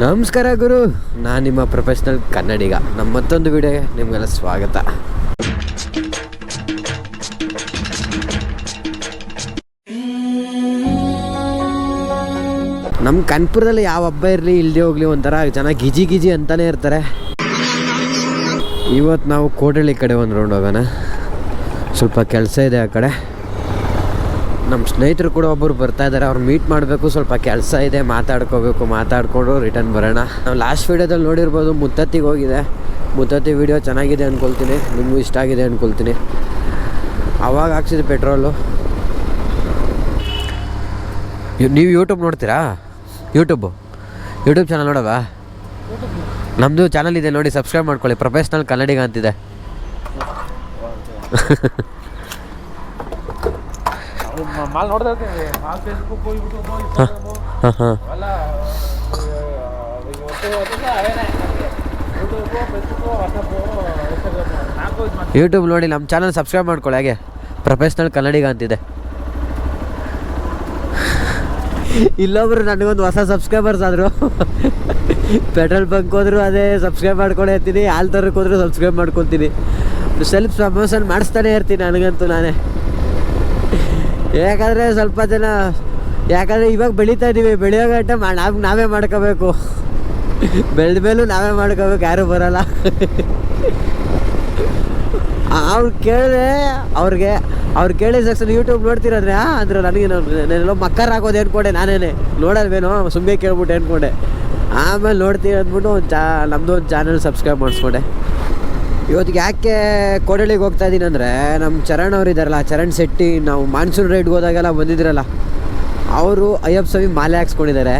ನಮಸ್ಕಾರ ಗುರು, ನಾನು ನಿಮ್ಮ ಪ್ರೊಫೆಷ್ನಲ್ ಕನ್ನಡಿಗ. ನಮ್ಮ ಮತ್ತೊಂದು ವಿಡಿಯೋಗೆ ನಿಮಗೆಲ್ಲ ಸ್ವಾಗತ. ನಮ್ಮ ಕನ್ಪುರದಲ್ಲಿ ಯಾವ ಹಬ್ಬ ಇರಲಿ ಇಲ್ಲದೆ ಹೋಗ್ಲಿ, ಒಂಥರ ಜನ ಗಿಜಿ ಗಿಜಿ ಅಂತಾನೆ ಇರ್ತಾರೆ. ಇವತ್ತು ನಾವು ಕೋಟಳ್ಳಿ ಕಡೆ ಒಂದು ರೌಂಡ್ ಹೋಗೋಣ. ಸ್ವಲ್ಪ ಕೆಲಸ ಇದೆ ಆ ಕಡೆ. ನಮ್ಮ ಸ್ನೇಹಿತರು ಕೂಡ ಒಬ್ಬರು ಬರ್ತಾ ಇದ್ದಾರೆ ಅವ್ರು ಮೀಟ್ ಮಾಡಬೇಕು, ಸ್ವಲ್ಪ ಕೆಲಸ ಇದೆ, ಮಾತಾಡ್ಕೋಬೇಕು, ಮಾತಾಡ್ಕೊಂಡು ರಿಟರ್ನ್ ಬರೋಣ. ನಾವು ಲಾಸ್ಟ್ ವೀಡಿಯೋದಲ್ಲಿ ನೋಡಿರ್ಬೋದು ಮುತ್ತತ್ತಿಗೆ ಹೋಗಿದೆ. ಮುತ್ತತ್ತಿ ವೀಡಿಯೋ ಚೆನ್ನಾಗಿದೆ ಅಂದ್ಕೊಳ್ತೀನಿ ನಿಮಗೂ ಇಷ್ಟ ಆಗಿದೆ ಅಂದ್ಕೊಳ್ತೀನಿ ಅವಾಗ ಹಾಕ್ಸಿದ್ದು ಪೆಟ್ರೋಲು ನೀವು ಯೂಟ್ಯೂಬ್ ನೋಡ್ತೀರಾ? ಯೂಟ್ಯೂಬು ಯೂಟ್ಯೂಬ್ ಚಾನಲ್ ನೋಡವಾ ನಮ್ಮದು ಚಾನಲ್ ಇದೆ ನೋಡಿ ಸಬ್ಸ್ಕ್ರೈಬ್ ಮಾಡ್ಕೊಳ್ಳಿ. ಪ್ರೊಫೆಷ್ನಲ್ ಕನ್ನಡಿಗ ಅಂತಿದೆ. ಮಾಲ್ ನೋಡ್ತಾ ಇರ್ತೀನಿ. ಮಾಲ್ ಫೇಸ್ಬುಕ್ ಯೂಟ್ಯೂಬ್ ಹಾಂ ಹಾಂ ನೋಡಿ ನಮ್ಮ ಚಾನಲ್ ಸಬ್ಸ್ಕ್ರೈಬ್ ಮಾಡ್ಕೊಳ್ಳಿ ಹಾಗೆ. ಪ್ರೊಫೆಷ್ನಲ್ ಕನ್ನಡಿಗ ಅಂತಿದೆ. ಇಲ್ಲೊಬ್ರು ನನಗೊಂದು ಹೊಸ ಸಬ್ಸ್ಕ್ರೈಬರ್ಸ್ ಆದರು. ಪೆಟ್ರೋಲ್ ಬಂಕ್ ಹೋದ್ರು ಅದೇ ಸಬ್ಸ್ಕ್ರೈಬ್ ಮಾಡ್ಕೊಂಡೇ ಇರ್ತೀನಿ. ಆಲ್ ತರಕ್ಕೆ ಹೋದ್ರು ಸಬ್ಸ್ಕ್ರೈಬ್ ಮಾಡ್ಕೊತೀನಿ ಸೆಲ್ಫ್ ಪ್ರಮೋಷನ್ ಮಾಡಿಸ್ತಾನೆ ಇರ್ತೀನಿ ನನಗಂತೂ ನಾನೇ. ಯಾಕಂದರೆ ಸ್ವಲ್ಪ ಜನ, ಯಾಕಂದರೆ ಇವಾಗ ಬೆಳೀತಾ ಇದ್ದೀವಿ ಬೆಳೆಯೋ ಗಂಟೆ ನಾವು ನಾವೇ ಮಾಡ್ಕೋಬೇಕು. ಬೆಳೆದ ಮೇಲೂ ನಾವೇ ಮಾಡ್ಕೋಬೇಕು, ಯಾರೂ ಬರಲ್ಲ. ಅವ್ರು ಕೇಳಿದೆ ಅವ್ರಿಗೆ, ಅವ್ರು ಕೇಳಿದ ತಕ್ಷಣ ಯೂಟ್ಯೂಬ್ ನೋಡ್ತಿರೋದ್ರೆ? ಅಂದ್ರೆ, ನನಗೆ ನಾನೆಲ್ಲೋ ಮಕ್ಕರ್ ಹಾಕೋದು ಅನ್ಕೊಂಡೆ ನಾನೇನೆ. ನೋಡಲ್ವೇನೋ? ಸುಮ್ಮನೆ ಕೇಳ್ಬಿಟ್ಟು ಅನ್ಕೊಂಡೆ. ಆಮೇಲೆ ನೋಡ್ತೀನಿ ಅಂದ್ಬಿಟ್ಟು ಒಂದು ಚಾ ನಮ್ಮದು ಒಂದು ಚಾನಲ್ ಸಬ್ಸ್ಕ್ರೈಬ್ ಮಾಡಿಸ್ಕೊಂಡೆ. ಇವತ್ತಿಗೆ ಯಾಕೆ ಕೋಡಳಿಗೆ ಹೋಗ್ತಾ ಇದ್ದೀನಿ ಅಂದರೆ ನಮ್ಮ ಚರಣ್ ಅವ್ರು ಇದ್ದಾರಲ್ಲ ಚರಣ್ ಶೆಟ್ಟಿ ನಾವು ಮಾನ್ಸೂನ್ ರೈಡ್ಗೆ ಹೋದಾಗೆಲ್ಲ ಬಂದಿದ್ರಲ್ಲ ಅವರು ಅಯ್ಯಪ್ಪ ಸ್ವಾಮಿ ಮಾಲೆ ಹಾಕ್ಸ್ಕೊಂಡಿದ್ದಾರೆ.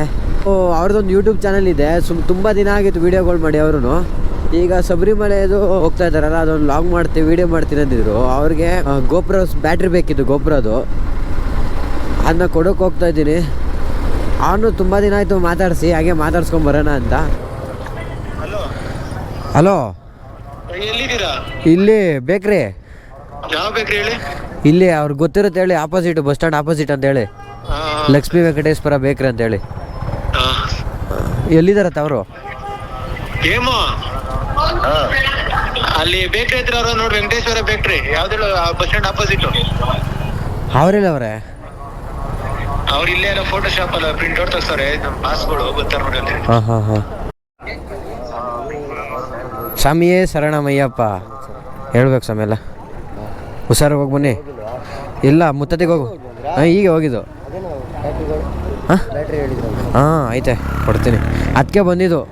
ಅವ್ರದ್ದೊಂದು ಯೂಟ್ಯೂಬ್ ಚಾನಲ್ ಇದೆ ಸುಮ್ ತುಂಬ ದಿನ ಆಗಿತ್ತು ವೀಡಿಯೋಗಳು ಮಾಡಿ ಅವರು ಈಗ ಶಬರಿಮಲೆದು ಹೋಗ್ತಾ ಇದ್ದಾರಲ್ಲ ಅದೊಂದು ಲಾಗ್ ಮಾಡ್ತೀವಿ ವೀಡಿಯೋ ಮಾಡ್ತೀನಿ ಅಂದಿದ್ರು. ಅವ್ರಿಗೆ ಗೋಪುರ ಬ್ಯಾಟ್ರಿ ಬೇಕಿತ್ತು ಗೋಪುರದು. ಅದನ್ನ ಕೊಡೋಕೆ ಹೋಗ್ತಾ ಇದ್ದೀನಿ. ಅವನು ತುಂಬ ದಿನ ಆಯಿತು ಮಾತಾಡಿಸಿ ಹಾಗೆ ಮಾತಾಡ್ಸ್ಕೊಂಡ್ಬರೋಣ ಅಂತ. ಹಲೋ ಎಲ್ಲಿದ್ದೀರಾ? ಇಲ್ಲಿ ಬೇಕ್ರಿ. ಯಾವ ಬೇಕ್ರಿ ಹೇಳಿ? ಇಲ್ಲಿ ಅವ್ರಿಗೆ ಗೊತ್ತಿರುತ್ತೆ ಹೇಳಿ ಆಪೋಸಿಟ್ ಬಸ್ ಸ್ಟ್ಯಾಂಡ್ ಆಪೋಸಿಟ್ ಅಂತ ಹೇಳಿ. ಲಕ್ಷ್ಮಿ ಲಕ್ಷ್ಮೀ ವೆಂಕಟೇಶ್ವರ ಬೇಕ್ರಿ ಅಂತ ಹೇಳಿ. ಆ. ಎಲ್ಲಿದಾರತ್ತ ಅವರು? ಏಮೋ ಅಲ್ಲಿ ಬೇಕ್ರಿ ಹತ್ರ ಅವ್ರು ನೋಡಿ ವೆಂಕಟೇಶ್ವರ ಬೇಕ್ರಿ ಯಾವ್ದು ಬಸ್ ಸ್ಟ್ಯಾಂಡ್ ಆಪೋಸಿಟ್ ಅವರೆಲ್ಲ ಅವರೇ? ಅವ್ರು ಇಲ್ಲೇ ಎಲ್ಲ ಫೋಟೋ ಶಾಪ್ ಅಲ್ಲ ಪ್ರಿಂಟ್ ಔಟ್ ತೆಗ್ಸವ್ರೆ ನಮ್ಮ ಪಾಸ್ಗಳು ಗೊತ್ತಾರ ನೋಡಿ ಹಾಂ ಹಾಂ ಹಾಂ. ಸ್ವಾಮಿಯೇ ಶರಣಮಯ್ಯಪ್ಪ. ಹೇಳ್ಬೇಕು ಸ್ವಾಮಿ ಎಲ್ಲ. ಹುಷಾರಾಗಿ ಹೋಗಿ ಬನ್ನಿ. ಇಲ್ಲ ಮುತ್ತತ್ತಿಗೆ ಹೋಗು. ಹಾಂ ಈಗ ಹೋಗಿದ್ದು. ಹಾಂ? ಹಾಂ ಐತೆ ಕೊಡ್ತೀನಿ. ಅದಕ್ಕೆ ಬಂದಿದ್ದು.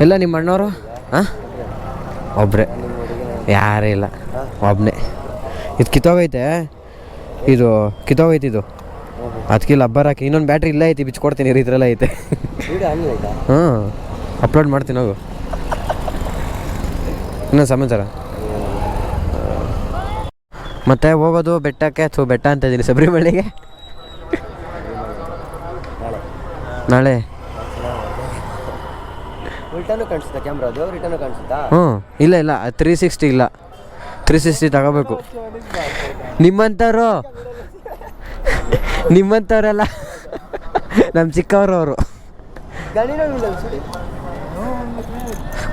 ಇಲ್ಲ ನಿಮ್ಮ ಅಣ್ಣವರು? ಹಾಂ? ಒಬ್ಬರೇ ಯಾರೇ ಇಲ್ಲ. ಒಬ್ಬನೇ ಇದು ಕಿತ್ತೋಗೈತೆ. ಇದು ಕಿತ್ತೋಗೈತೆ ಇದು ಅದಕ್ಕೆ ಲಬ್ಬರ್ ಹಾಕಿ. ಇನ್ನೊಂದು ಬ್ಯಾಟ್ರಿ ಇಲ್ಲ ಐತಿ ಬಿಚ್ಕೊಡ್ತೀನಿ. ಇದ್ರಲ್ಲ ಐತೆ. ಹಾಂ ಅಪ್ಲೋಡ್ ಮಾಡ್ತೀನಿ ಹೋಗು. ಇನ್ನೊಂದು ಸಮಾಚಾರ ಮತ್ತೆ ಹೋಗೋದು ಬೆಟ್ಟಕ್ಕೆ ಅಥವಾ ಬೆಟ್ಟ ಅಂತ ಇದ್ದೀನಿ ಶಬರಿಮಲೆಗೆ ನಾಳೆ? ಉಲ್ಟಾನು ಕಾಣಿಸುತ್ತಾ ಕ್ಯಾಮ್ರಾ ಅದು? ರಿಟರ್ನು ಕಾಣಿಸುತ್ತಾ? ಹ್ಞೂ ಇಲ್ಲ ಇಲ್ಲ ತ್ರೀ ಸಿಕ್ಸ್ಟಿ ಇಲ್ಲ. ತ್ರೀ ಸಿಕ್ಸ್ಟಿ ತಗೋಬೇಕು. ನಿಮ್ಮಂಥವ್ರು? ನಿಮ್ಮಂಥವ್ರಲ್ಲ? ನಮ್ಮ ಚಿಕ್ಕವರು ಅವರು.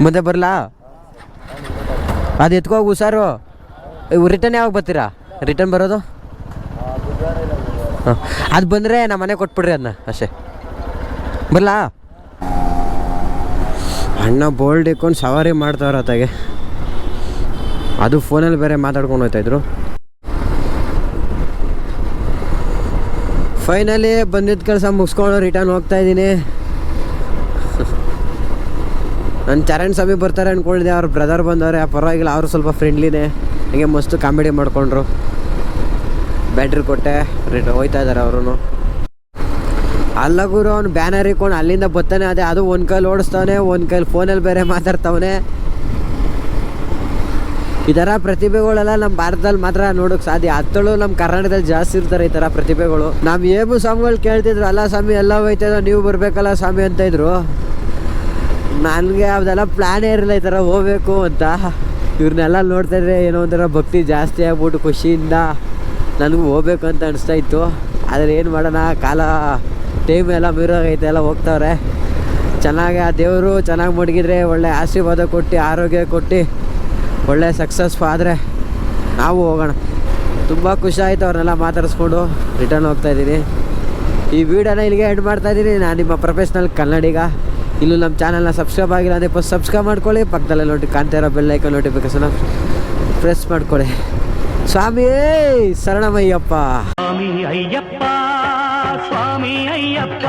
ಮತ್ತೆ ಬರಲಾ? ಅದು ಹುಷಾರು ಇವು ರಿಟರ್ನ್ ಯಾವಾಗ ಬರ್ತೀರಾ? ರಿಟರ್ನ್ ಬರೋದು? ಹಾಂ. ಅದು ಬಂದರೆ ನಮ್ಮ ಮನೆ ಕೊಟ್ಬಿಡ್ರಿ ಅದನ್ನ ಅಷ್ಟೇ. ಬರಲಾ? ಅಣ್ಣ ಬೋಲ್ಡ್ ಇಕ್ಕೊಂಡು ಸವಾರಿ ಮಾಡ್ತಾವ್ರ ಅತ್ತಾಗೆ. ಅದು ಫೋನಲ್ಲಿ ಬೇರೆ ಮಾತಾಡ್ಕೊಂಡು ಹೋಗ್ತಾಯಿದ್ರು ಫೈನಲಿ ಬಂದಿದ್ದ ಕೆಲಸ ಮುಗಿಸ್ಕೊಂಡು ರಿಟರ್ನ್ ಹೋಗ್ತಾ ಇದ್ದೀನಿ. ನನ್ನ ಚರಣ್ ಸ್ವಾಮಿ ಬರ್ತಾರೆ ಅಂದ್ಕೊಂಡಿದ್ದೆ ಅವ್ರ ಬ್ರದರ್ ಬಂದವ್ರೆ ಪರವಾಗಿಲ್ಲ, ಅವರು ಸ್ವಲ್ಪ ಫ್ರೆಂಡ್ಲಿನೇ ಹಂಗೆ ಮಸ್ತ್ ಕಾಮಿಡಿ ಮಾಡಿಕೊಂಡ್ರು. ಬ್ಯಾಟ್ರಿ ಕೊಟ್ಟೆ ರಿಟರ್ನ್ ಹೋಯ್ತಾ ಇದ್ದಾರೆ ಅವರು ಅಲ್ಲ ಗುರು, ಅವ್ನು ಬ್ಯಾನರ್ ಇಕ್ಕೊಂಡು ಅಲ್ಲಿಂದ ಬರ್ತಾನೆ, ಅದೇ ಅದು ಒಂದು ಕೈಲಿ ಓಡಿಸ್ತಾನೆ ಒಂದು ಕೈಲಿ ಫೋನಲ್ಲಿ ಬೇರೆ ಮಾತಾಡ್ತಾವನೆ. ಈ ಥರ ಪ್ರತಿಭೆಗಳೆಲ್ಲ ನಮ್ಮ ಭಾರತದಲ್ಲಿ ಮಾತ್ರ ನೋಡೋಕೆ ಸಾಧ್ಯ. ಹತ್ತಳು ನಮ್ಮ ಕರ್ನಾಟಕದಲ್ಲಿ ಜಾಸ್ತಿ ಇರ್ತಾರೆ ಈ ಥರ ಪ್ರತಿಭೆಗಳು. ನಾವು ಏಬು ಸ್ವಾಮಿಗಳು ಕೇಳ್ತಿದ್ರು, ಅಲ್ಲ ಸ್ವಾಮಿ, ಎಲ್ಲ ಹೋಯ್ತಾ ನೀವು ಬರಬೇಕಲ್ಲ ಸ್ವಾಮಿ ಅಂತ ಇದ್ರು. ನನಗೆ ಅದೆಲ್ಲ ಪ್ಲ್ಯಾನೇ ಇರಲ್ಲ ಈ ಥರ ಹೋಗಬೇಕು ಅಂತ. ಇವ್ರನ್ನೆಲ್ಲ ನೋಡ್ತಾ ಇದ್ರೆ ಏನೋ ಒಂಥರ ಭಕ್ತಿ ಜಾಸ್ತಿ ಆಗ್ಬಿಟ್ಟು ಖುಷಿಯಿಂದ ನನಗೂ ಹೋಗ್ಬೇಕು ಅಂತ ಅನಿಸ್ತಾ ಇತ್ತು. ಆದರೆ ಏನು ಮಾಡೋಣ, ಕಾಲ ಟೈಮ್ ಎಲ್ಲ ಮೀರೋಗೈತೆ ಎಲ್ಲ ಹೋಗ್ತಾವ್ರೆ. ಚೆನ್ನಾಗಿ ಆ ದೇವರು ಚೆನ್ನಾಗಿ ಮಡಗಿದ್ರೆ ಒಳ್ಳೆ ಆಶೀರ್ವಾದ ಕೊಟ್ಟು, ಆರೋಗ್ಯ ಕೊಟ್ಟು ಒಳ್ಳೆ ಸಕ್ಸಸ್ ಆದರೆ ನಾವು ಹೋಗೋಣ. ತುಂಬ ಖುಷಿ ಆಯಿತು ಅವ್ರನ್ನೆಲ್ಲ ಮಾತಾಡಿಸ್ಕೊಂಡು ರಿಟರ್ನ್ ಹೋಗ್ತಾ ಇದ್ದೀನಿ. ಈ ವಿಡಿಯೋನ ಇಲ್ಲಿಗೆ ಎಂಡ್ ಮಾಡ್ತಾಯಿದ್ದೀನಿ ನಾನು ನಿಮ್ಮ ಪ್ರೊಫೆಷ್ನಲ್ ಕನ್ನಡಿಗ. ಇಲ್ಲೂ ನಮ್ಮ ಚಾನಲ್ನ ಸಬ್ಸ್ಕ್ರೈಬ್ ಆಗಿಲ್ಲ ಅಂದರೆ ಫಸ್ಟ್ ಸಬ್ಸ್ಕ್ರೈಬ್ ಮಾಡ್ಕೊಳ್ಳಿ. ಪಕ್ಕದಲ್ಲೇ ನೋಡಿ ಕಾಣ್ತಾ ಇರೋ ಬೆಲ್ ಐಕನ್ ನೋಟಿಫಿಕೇಶನ್ ಪ್ರೆಸ್ ಮಾಡ್ಕೊಳ್ಳಿ. ಸ್ವಾಮಿ, ಶರಣಮಯ್ಯಪ್ಪ. ಸ್ವಾಮಿ ಅಯ್ಯಪ್ಪ ಸ್ವಾಮಿ ಅಯ್ಯಪ್ಪ.